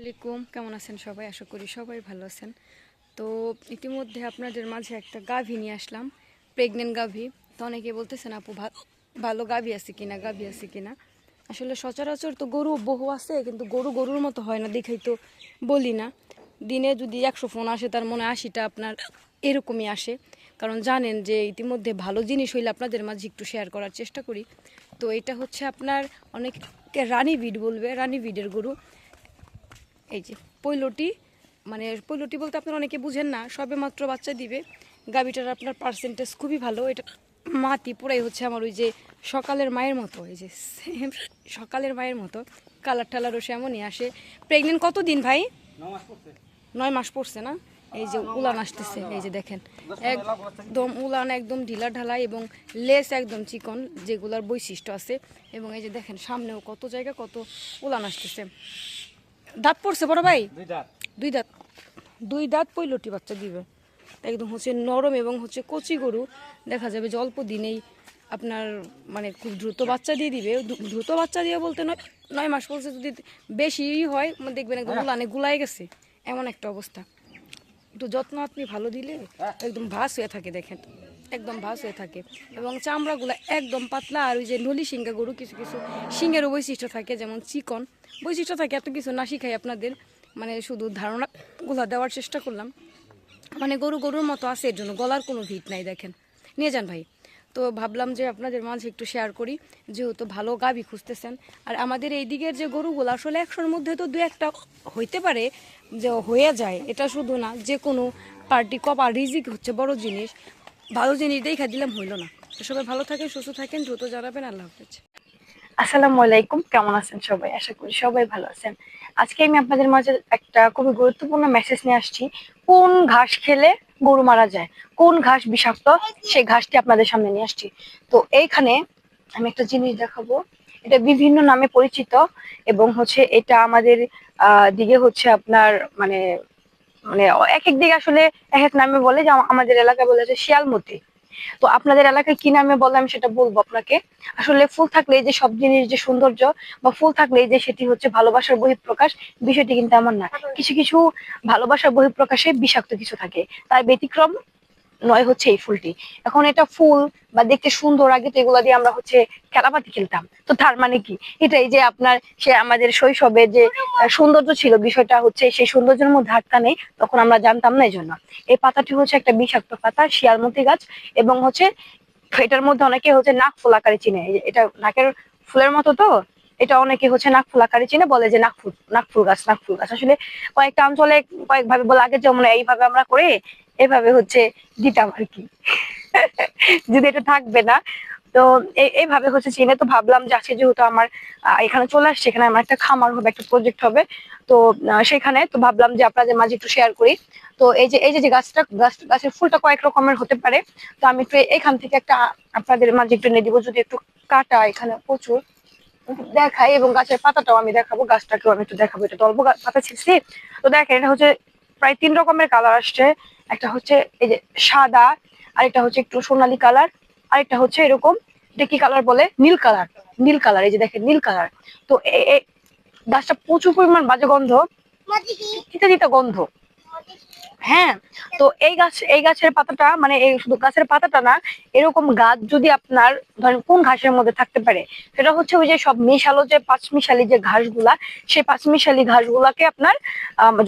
আলাইকুম। কেমন আছেন সবাই? আশা করি সবাই ভালো আছেন। তো ইতিমধ্যে আপনাদের মাঝে একটা গাভী নিয়ে আসলাম প্রেগনেন্ট গাভী। তো অনেকে বলতেছেন, আপু ভালো গাভী আছে কিনা, গাভী আছে কিনা? আসলে সচরাচর তো গরু বহু আছে, কিন্তু গরু গরুর মতো হয় না, দেখাই তো বলি না। দিনে যদি একশো ফোন আসে, তার মনে আশিটা আপনার এরকমই আসে। কারণ জানেন যে ইতিমধ্যে ভালো জিনিস হইলে আপনাদের মাঝে একটু শেয়ার করার চেষ্টা করি। তো এটা হচ্ছে আপনার অনেক রানী ভিড বলবে, রানী ভিডের গরু। এই যে, পৈলটি মানে পৈলটি বলতে আপনারা অনেকে বুঝেন না, সবে মাত্র বাচ্চা দিবে। গাভিটার আপনার পার্সেন্টেজ খুবই ভালো, এটা মাটি পুরাই হচ্ছে আমার ওই যে সকালের মায়ের মতো, এই যে same সকালের মায়ের মতো কালার টালারও সে এমনই আসে। প্রেগনেন্ট কত দিন ভাই? নয় মাস পড়ছে না? এই যে উলান আসতেছে, এই যে দেখেন। একদম উলান, একদম ঢিলা ঢালা এবং লেস একদম চিকন, যেগুলার বৈশিষ্ট্য আছে। এবং এই যে দেখেন, সামনেও কত জায়গা, কত উলান আসতেছে। দাঁত পড়ছে বড় ভাই? দুই দাঁত। দুই দাঁত। পৈলটি বাচ্চা দিবে। একদম হচ্ছে নরম এবং হচ্ছে কচি গরু। দেখা যাবে যে অল্প দিনেই আপনার মানে খুব দ্রুত বাচ্চা দিয়ে দিবে। দ্রুত বাচ্চা দিয়ে বলতে নয় নয় মাস পড়ছে যদি বেশি হয় মানে দেখবেন একদম উলানে গুলাই গেছে। এমন একটা অবস্থা। একটু যত্ন আপনি ভালো দিলে একদম ভাস হয়ে থাকে দেখেন। একদম ভাস হয়ে থাকে। এবং চামড়াগুলো একদম পাতলা আর ওই যে নলি সিংহা গরু কিছু কিছু সিংহেরও বৈশিষ্ট্য থাকে যেমন চিকন। বৈশিষ্ট্য থাকে, এত কিছু না শিখাই আপনাদের মানে শুধু ধারণাগুলো দেওয়ার চেষ্টা করলাম। মানে গরু, গরুর মতো আছে, এর জন্য গলার কোনো ভিট নাই, দেখেন। নিয়ে যান ভাই। তো ভাবলাম যে আপনাদের মাঝে একটু শেয়ার করি, যেহেতু ভালো গাবি খুঁজতেছেন। আর আমাদের এই দিকের যে গরুগুলো, আসলে একশোর মধ্যে তো দু একটা হইতে পারে, যে হয়ে যায়, এটা শুধু না, যে কোনো পার্টি কপার রিজিক হচ্ছে বড় জিনিস। ভালো জিনিস দেখা দিলাম হইল না। সবাই ভালো থাকেন, সুস্থ থাকেন, দ্রুত জানাবেন, আল্লাহ হাফেজ। আসসালামু আলাইকুম, কেমন আছেন সবাই? আশা করি সবাই ভালো আছেন। আজকে আমি আপনাদের মাঝে একটা খুবই গুরুত্বপূর্ণ মেসেজ নিয়ে আসছি। কোন ঘাস খেলে গরু মারা যায়? কোন ঘাস বিষাক্ত? সেই ঘাসটি আপনাদের সামনে নিয়ে আসছি। তো এইখানে আমি একটা জিনিস দেখাবো। এটা বিভিন্ন নামে পরিচিত এবং হচ্ছে এটা আমাদের দিকে হচ্ছে আপনার মানে মানে এক এক দিকে আসলে এক এক নামে বলে যে আমাদের এলাকায় বলে যে শিয়ালমতি। তো আপনাদের এলাকায় কি নামে বলে আমি সেটা বলব আপনাকে। আসলে ফুল থাকলে যে সব জিনিস, যে সৌন্দর্য বা ফুল থাকলে যে সেটি হচ্ছে ভালোবাসার বহিঃপ্রকাশ, বিষয়টি কিন্তু এমন না। কিছু কিছু ভালোবাসার বহিঃপ্রকাশে বিষাক্ত কিছু থাকে। তার ব্যতিক্রম নয় হচ্ছে এই ফুলটি। এখন এটা ফুল বা দেখতে সুন্দর, আগে তো এগুলা দিয়ে আমরা হচ্ছে খেলাপাতি খেলতাম। তো তার মানে কি? এটাই যে আপনার সে আমাদের শৈশবে যে সৌন্দর্য ছিল, বিষয়টা হচ্ছে সেই সৌন্দর্যের মধ্যে আটকা নেই, তখন আমরা জানতাম না এই জন্য এই পাতাটি হচ্ছে একটা বিষাক্ত পাতা, শিয়ালমতি গাছ, এবং হচ্ছে এটার মধ্যে অনেকে হচ্ছে নাক ফুল আকারে চিনে। এটা নাকের ফুলের মতো তো? এটা অনেকে হচ্ছে নাক ফুল আকারে চিনে, বলে যে নাক ফুল নাক ফুল গাছ, নাক ফুল গাছ। আসলে কয়েকটা অঞ্চলে কয়েকভাবে বলে, আগে যেমন এইভাবে আমরা করে এভাবে হচ্ছে দিতাম আর কি। যদি এটা থাকবে না, তো এই- এইভাবে হচ্ছে চিনে তো ভাবলাম যে আজকে যেহেতু আমার এখানে চলে আসছে এখানে আমার একটা খামার হবে, একটা প্রজেক্ট হবে। তো সেখানে তো ভাবলাম যে আপনাদের মাঝে একটু শেয়ার করি। তো এই যে এই যে গাছটা, গাছ, গাছের ফুলটা কয়েক রকমের হতে পারে, তো আমি একটু এখান থেকে একটা আপনাদের মাঝে একটু নিয়ে দিব, যদি একটু কাটা এখানে প্রচুর। দেখাই এবং গাছের পাতাটাও আমি দেখাবো, গাছটাকেও আমি একটু দেখাবো, এটা তো অল্প পাতা ছিঁড়ছি। তো দেখেন, এটা হচ্ছে প্রায় তিন রকমের কালার আসছে। একটা হচ্ছে এই যে সাদা আরেকটা হচ্ছে একটু সোনালি কালার আরেকটা হচ্ছে এরকম এটা কি কালার বলে? নীল কালার নীল কালার এই যে দেখেন নীল কালার তো গাছটা প্রচুর পরিমাণ বাজে গন্ধ তিতা তিতা গন্ধ। হ্যাঁ তো এই গাছ, এই গাছের পাতাটা মানে এই শুধু গাছের পাতাটা না, এরকম গাছ যদি আপনার ধরেন কোন ঘাসের মধ্যে থাকতে পারে, সেটা হচ্ছে ওই যে সব মিশালো যে পাঁচমিশালি যে ঘাসগুলা, সেই পাঁচমিশালি ঘাসগুলাকে আপনার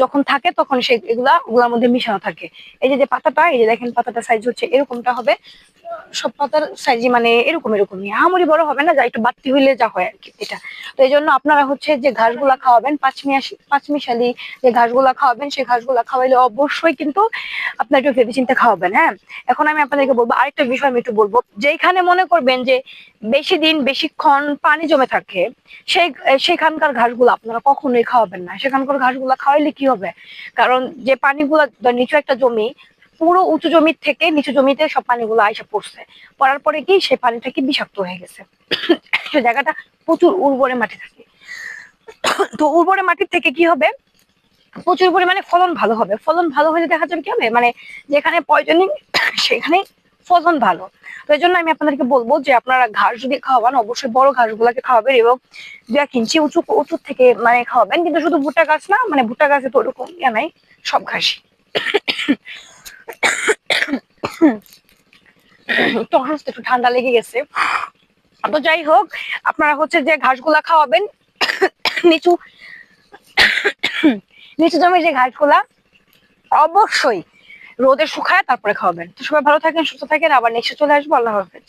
যখন থাকে তখন সেই এগুলা, ওগুলার মধ্যে মিশানো থাকে। এই যে যে পাতাটা, এই যে দেখেন পাতাটা সাইজ হচ্ছে, এরকমটা হবে। সব পাতার মানে এরকম এরকমই আমরি বড় হবে না, যা একটু বাড়তি হইলে যা হয় আর কি এটা। তো এই জন্য আপনারা হচ্ছে যে ঘাসগুলা খাওয়াবেন পাঁচমিশালি যে ঘাসগুলা খাওয়াবেন, সেই ঘাসগুলা খাওয়াইলে অবশ্যই কিন্তু আপনার একটু ভেবে চিন্তে খাওয়াবেন হ্যাঁ? এখন আমি আপনাদেরকে বলব, আরেকটা বিষয় আমি একটু বলব। যেখানে মনে করবেন যে বেশি দিন বেশিক্ষণ পানি জমে থাকে, সেই, সেখানকার ঘাসগুলো আপনারা কখনোই খাওয়াবেন না। সেখানকার ঘাসগুলা খাওয়াইলে কি হবে? কারণ যে পানিগুলো, নিচু একটা জমি পুরো উঁচু জমির থেকে নিচু জমিতে সব পানিগুলো আইসা পড়ছে। পড়ার পরে কি সেই পানিটা কি বিষাক্ত হয়ে গেছে? জায়গাটা প্রচুর উর্বরে মাটি থাকে। তো উর্বরে মাটির থেকে কি হবে? প্রচুর পরিমাণে ফলন ভালো হবে। ফলন ভালো হলে দেখা যাবে কি হবে? মানে যেখানে পয়জনিং সেখানে ফলন ভালো। তো এই জন্য আমি আপনাদেরকে বলব যে আপনারা ঘাস যদি খাওয়ান, অবশ্যই বড় ঘাসগুলোকে খাওয়াবেন এবং এক ইঞ্চি উঁচু উঁচু থেকে মানে খাওয়াবেন। কিন্তু শুধু ভুট্টা গাছ না মানে ভুট্টা গাছে তো ওরকম ইয়া নাই, সব ঘাসই। একটু একটু ঠান্ডা লেগে গেছে। তো যাই হোক, আপনারা হচ্ছে যে ঘাসগুলা খাওয়াবেন। নিচু নিচু জমির যে ঘাসগুলা, অবশ্যই রোদে শুকায় তারপরে খাওয়াবেন। তো সবাই ভালো থাকেন, সুস্থ থাকেন। আবার নেক্সট চলে আসব। আল্লাহ হাফেজ।